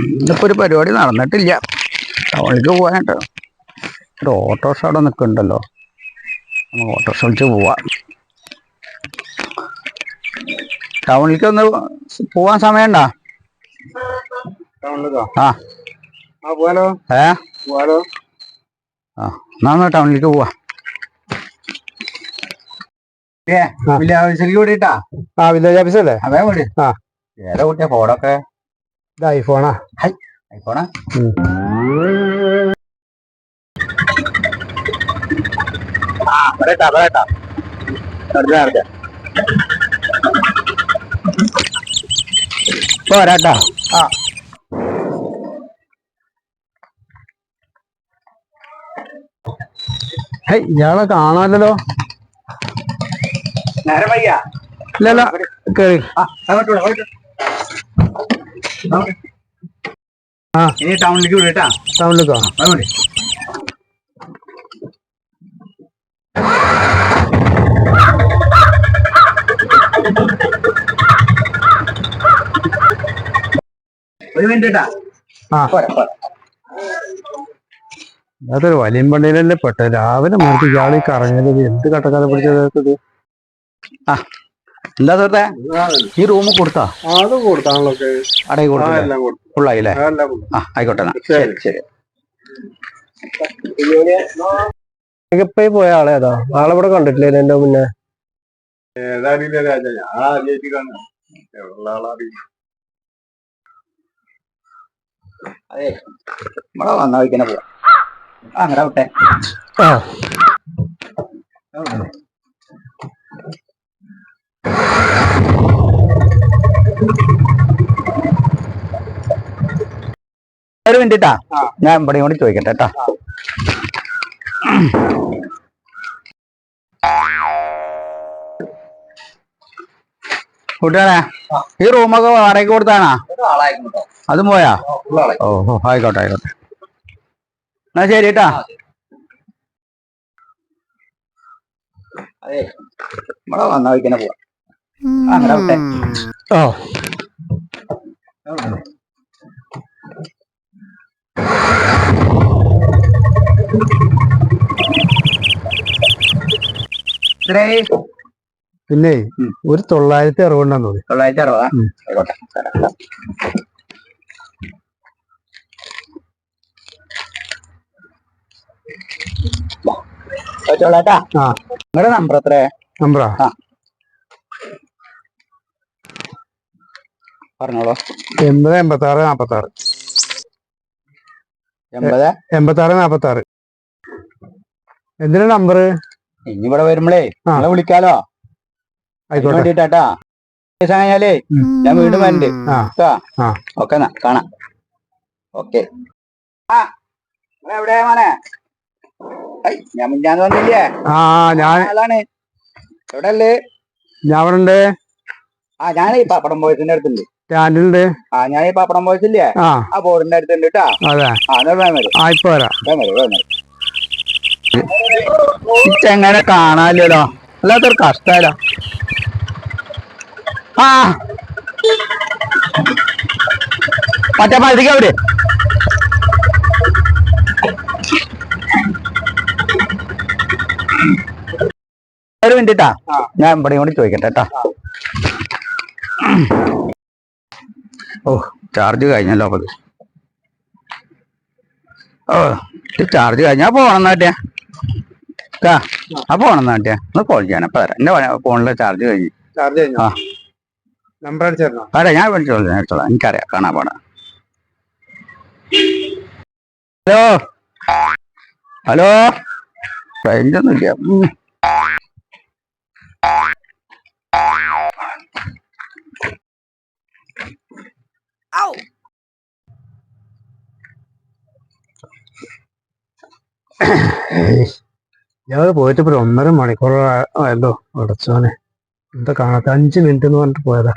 ഇന്നിപ്പോ ഒരു പരിപാടി നടന്നിട്ടില്ല. ടൗണിലേക്ക് പോകാനായിട്ട് ഒരു ഓട്ടോറിക്ഷ അവിടെ നിൽക്കുന്നുണ്ടല്ലോ നമുക്ക് ഓട്ടോറിക്ഷ വിളിച്ച് പോവാം. ടൗണിലേക്ക് ഒന്ന് പോവാൻ സമയമുണ്ടോ? ആ. ഏ? ആ എന്നാ ഒന്ന് ടൗണിലേക്ക് പോവാ. വില്ലേജ് ഓഫീസിലേക്ക് കൂടിയിട്ടാ ആ വില്ലേജ് ഓഫീസ് അതെ കൂടി ആ. ഏതാ കുട്ടിയാ ഫോണൊക്കെ? ഇത് ഐഫോണാ ഐഫോണാ ആ? പറയട്ടാ പറയട്ടാ. നടത്തി പോരാട്ടാ. ആ. ഹേയ് ഇയാളെ കാണാമല്ലോ നേരം വയ്യ ഇല്ലല്ല കേറി. ആ അങ്ങോട്ട് വിടാം, വിടാം. ഇനി ടൗണിലേക്ക് വിടട്ടാ. ടൗണിലേക്കോ അതുകൊണ്ട് ഒരു മിനിറ്റ് ട്ടാ. ആ. പോരാ, പോരാ. അതൊരു വലിയ പള്ളിയിലല്ലേ പെട്ടത്. രാവിലെ മുതൽ ഇയാൾ കറങ്ങിയത് എന്ത് കട്ടക്കാലം പിടിച്ചത്? ആ. എന്താ സുഹൃത്തെ? ഈ റൂം കൊടുത്താ? അത് കൊടുത്താണല്ലോ അടയി കൊടുത്തു. ഫുള്ളായില്ലേ? ആ ആയിക്കോട്ടെ ശരി. ശരി ഇപ്പൊ പോയ ആളെ ഏതാ? ആളെ ഇവിടെ കണ്ടിട്ടില്ലേ എന്റെ മുന്നേ? അതെ. നമ്മളെ വന്ന വഴിക്കനെ പോവാം. അങ്ങനെ വിട്ടെ. ആ. ഒരു മിനിറ്റ് ട്ടാ. ഞാൻ ഇവിടെ കൂടി ചോദിക്കട്ടെ കേട്ടാ കുട്ടികളെ ഈ റൂമൊക്കെ വാടകയ്ക്ക് കൊടുത്താണാ? അതും പോയാ? ഓ ഓ ആയിക്കോട്ടെ ആയിക്കോട്ടെ. എന്നാ ശരി കേട്ടാ അതെ നമ്മളെ വന്ന വഴിക്കനെ പോവാം. അങ്ങനെ വിട്ടെ. പിന്നെ. ഒരു തൊള്ളായിരത്തി അറുപണ്ടാന്ന് തോന്നി. തൊള്ളായിരത്തി അറുപതാ. ആയിക്കോട്ടെ. തരാം. ആ. നിങ്ങളുടെ നമ്പർ എത്ര നമ്പറാ? പറഞ്ഞോളൂ. എൺപത് എൺപത്തി ആറ് നാപ്പത്തി ആറ് എൺപത്? എൺപത്തി ആറ് നാപ്പത്തി ആറ് എന്തിനാ നമ്പർ ഇനി ഇവിടെ വരുമ്പളേ നമ്മളെ നിങ്ങളെ വിളിക്കാലോ. ആയിക്കോട്ടെ. വേണ്ടിട്ടാട്ടാ കഴിഞ്ഞാലേ. ഞാൻ വീണ്ടും വരണ്ട്. കേട്ടോ. ഓക്കെ എന്നാ കാണാം. ഓക്കെ. ആ. എവിടെയാ മോനെ? ഞാൻ മിഞ്ഞാന്ന് വന്നില്ലേ? ആ ഞാൻ ആളാണ് എവിടെ അല്ലേ ഞാൻ ഇവിടെ ഉണ്ട് ആ ഞാൻ ഈ പാപ്പടം ബോയ്സിന്റെ അടുത്തുണ്ട്. സ്റ്റാൻഡിലുണ്ട് ആ ഞാൻ ഈ പാപ്പടം ബോയ്സ് ഇല്ലേ ആ ബോർഡിന്റെ അടുത്തുണ്ട് കേട്ടാ. അതെ. ആ എന്നാ വരും. ഇപ്പൊ വരാം. വരാം വരും. ചെങ്ങനെ കാണാനില്ലല്ലോ. അല്ലാത്തൊരു കഷ്ടല്ലോ ആ. മറ്റേ മതിരിക്ക അവർ ഒരു മിനിറ്റാ ഞാൻ ഇവിടെ കൂടി ചോദിക്കട്ടെ കേട്ടാ. ഓ ചാർജ് കഴിഞ്ഞല്ലോ അപ്പൊ ഓ ചാർജ് കഴിഞ്ഞാ പോണം നാട്ടിയാ ആ ആ പോണം നാട്ടിയാ ഒന്ന് കോൾ ചെയ്യാൻ. അപ്പൊ തരാം. എന്റെ ഫോണിലെ ചാർജ് കഴിഞ്ഞു. ചാർജ് കഴിഞ്ഞോ? ആ. നമ്പർ അടിച്ചിരുന്നോ അതെ ഞാൻ വിളിച്ചോളാം എടുത്തോളാം. എനിക്കറിയാം. കാണാൻ പോണ. ഹലോ? ഹലോ? റേഞ്ച് ഒന്നുമില്ല ഉം. ഞാൻ പോയിട്ട് ഇപ്പൊ ഒരു ഒന്നര മണിക്കൂർ ആയല്ലോ അടച്ചോനെ എന്താ കാണാത്ത? അഞ്ച് മിനിറ്റ് എന്ന് പറഞ്ഞിട്ട് പോയതാ.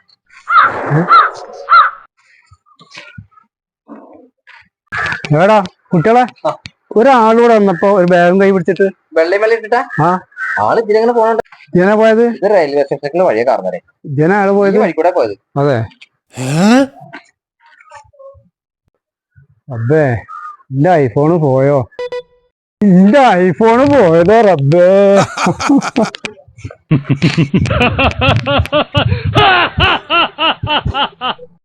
ഏടാ കുട്ടികളെ ഒരാളൂടെ വന്നപ്പോ ഒരു ബാഗും കൈ പിടിച്ചിട്ട്. വെള്ളി വെള്ളി ഇട്ടിട്ടാ? ആ. ആൾ ഇതിലെങ്ങനെ പോകണ്ട ഇജന പോയത്? ഇത് റെയിൽവേ സ്റ്റേഷനിൽ വഴിയെ കാർന്നേ ഇജന ആൾ പോയത്? ഈ വഴി കൂടെ പോയത്. അതെ. അതെ എന്റെ ഐഫോണ് പോയോ? എന്റെ ഐഫോണ് പോയതോ റബ്ബേ.